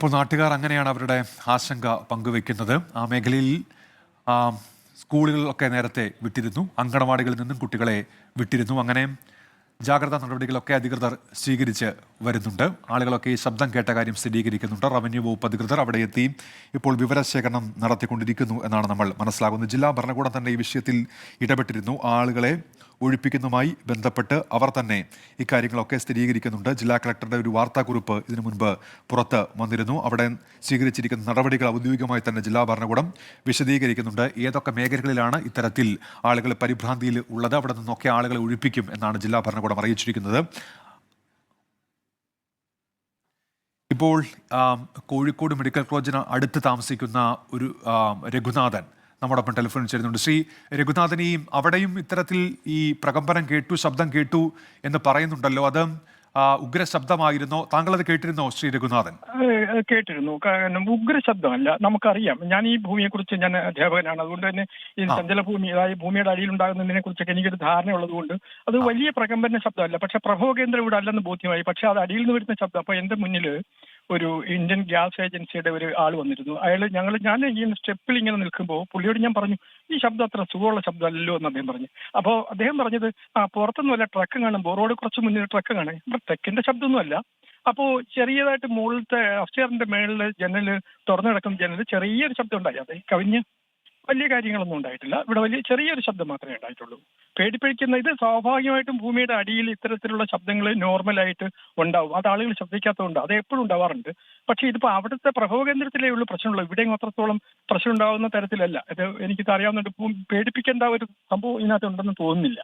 അപ്പോൾ നാട്ടുകാർ അങ്ങനെയാണ് അവരുടെ ആശങ്ക പങ്കുവെക്കുന്നത്. ആ മേഖലയിൽ സ്കൂളുകളിലൊക്കെ നേരത്തെ വിട്ടിരുന്നു. അങ്കണവാടികളിൽ നിന്നും കുട്ടികളെ വിട്ടിരുന്നു. അങ്ങനെ ജാഗ്രതാ നടപടികളൊക്കെ അധികൃതർ സ്വീകരിച്ച് വരുന്നുണ്ട്. ആളുകളൊക്കെ ഈ ശബ്ദം കേട്ട കാര്യം സ്ഥിരീകരിക്കുന്നുണ്ട്. റവന്യൂ വകുപ്പ് അധികൃതർ അവിടെ എത്തി ഇപ്പോൾ വിവരശേഖരണം നടത്തിക്കൊണ്ടിരിക്കുന്നു എന്നാണ് നമ്മൾ മനസ്സിലാകുന്നത്. ജില്ലാ ഭരണകൂടം തന്നെ ഈ വിഷയത്തിൽ ഇടപെട്ടിരുന്നു. ആളുകളെ ഒഴിപ്പിക്കുന്നതുമായി ബന്ധപ്പെട്ട് അവർ തന്നെ ഇക്കാര്യങ്ങളൊക്കെ സ്ഥിരീകരിക്കുന്നുണ്ട്. ജില്ലാ കളക്ടറുടെ ഒരു വാർത്താക്കുറിപ്പ് ഇതിനു മുൻപ് പുറത്ത് വന്നിരുന്നു. അവിടെ സ്വീകരിച്ചിരിക്കുന്ന നടപടികൾ ഔദ്യോഗികമായി തന്നെ ജില്ലാ ഭരണകൂടം വിശദീകരിക്കുന്നുണ്ട്. ഏതൊക്കെ മേഖലകളിലാണ് ഇത്തരത്തിൽ ആളുകൾ പരിഭ്രാന്തിയിൽ ഉള്ളത്? അവിടെ നിന്നൊക്കെ ആളുകളെ ഒഴിപ്പിക്കും എന്നാണ് ജില്ലാ ഭരണകൂടം അറിയിച്ചിരിക്കുന്നത്. ഇപ്പോൾ കോഴിക്കോട് മെഡിക്കൽ കോളേജിന് അടുത്ത് താമസിക്കുന്ന ഒരു രഘുനാഥൻ നമ്മോടൊപ്പം ടെലിഫോൺ ചേരുന്നുണ്ട്. ശ്രീ രഘുനാഥൻ ഈ അവിടെയും ഇത്തരത്തിൽ ഈ പ്രകമ്പനം കേട്ടു ശബ്ദം കേട്ടു എന്ന് പറയുന്നുണ്ടല്ലോ. അത് ഉഗ്ര ശബ്ദമായിരുന്നോ താങ്കൾ അത് കേട്ടിരുന്നോ ശ്രീ രഘുനാഥൻ? കേട്ടിരുന്നു. കാരണം ഉഗ്ര ശബ്ദമല്ല നമുക്കറിയാം. ഞാൻ ഈ ഭൂമിയെ കുറിച്ച് ഞാൻ അധ്യാപകനാണ്. അതുകൊണ്ട് തന്നെ ഈ സഞ്ചലഭൂമി ഭൂമി അതായത് ഭൂമിയുടെ അടിയിൽ ഉണ്ടാകുന്നതിനെ കുറിച്ചൊക്കെ എനിക്കൊരു ധാരണ ഉള്ളതുകൊണ്ട് അത് വലിയ പ്രകമ്പന ശബ്ദമല്ല. പക്ഷെ പ്രഭവ കേന്ദ്രം ഇവിടെ അല്ലെന്ന് ബോധ്യമായി. പക്ഷെ അത് അടിയിൽ നിന്ന് വരുന്ന ശബ്ദം. അപ്പൊ എന്റെ മുന്നിൽ ഒരു ഇന്ത്യൻ ഗ്യാസ് ഏജൻസിയുടെ ഒരു ആൾ വന്നിരുന്നു. അയാൾ ഞങ്ങൾ ഞാൻ ഈ സ്റ്റെപ്പിൽ ഇങ്ങനെ നിൽക്കുമ്പോൾ പുള്ളിയോട് ഞാൻ പറഞ്ഞു ഈ ശബ്ദം അത്ര സുഖമുള്ള ശബ്ദമല്ലോ എന്ന് അദ്ദേഹം പറഞ്ഞു. അപ്പോൾ അദ്ദേഹം പറഞ്ഞത് ആ പുറത്തൊന്നുമല്ല ട്രക്ക് കാണും. റോഡ് കുറച്ച് മുന്നിൽ ട്രക്ക് കാണേ. ട്രക്കിന്റെ ശബ്ദമൊന്നുമല്ല അപ്പോൾ ചെറിയതായിട്ട് മുകളിലത്തെ അഫ്സ്റ്ററിന്റെ മേളിൽ ജനൽ തുറന്നു കിടക്കുന്ന ജനൽ ചെറിയൊരു ശബ്ദം ഉണ്ടായി. അത് കവിഞ്ഞ് വലിയ കാര്യങ്ങളൊന്നും ഉണ്ടായിട്ടില്ല. ഇവിടെ വലിയ ചെറിയൊരു ശബ്ദം മാത്രമേ ഉണ്ടായിട്ടുള്ളൂ. പേടിപ്പിക്കുന്ന ഇത് സ്വാഭാവികമായിട്ടും ഭൂമിയുടെ അടിയിൽ ഇത്തരത്തിലുള്ള ശബ്ദങ്ങൾ നോർമലായിട്ട് ഉണ്ടാവും. അത് ആളുകൾ ശ്രദ്ധിക്കാത്തതുകൊണ്ട് അത് എപ്പോഴും ഉണ്ടാവാറുണ്ട്. പക്ഷേ ഇതിപ്പോ അവിടുത്തെ പ്രഭവ കേന്ദ്രത്തിലേ ഉള്ളൂ പ്രശ്നമുള്ളൂ. ഇവിടെ അത്രത്തോളം പ്രശ്നം ഉണ്ടാവുന്ന തരത്തിലല്ല. ഇത് എനിക്കിത് അറിയാവുന്നുണ്ട് പേടിപ്പിക്കേണ്ട ഒരു സംഭവം ഇതിനകത്ത് ഉണ്ടെന്ന് തോന്നുന്നില്ല.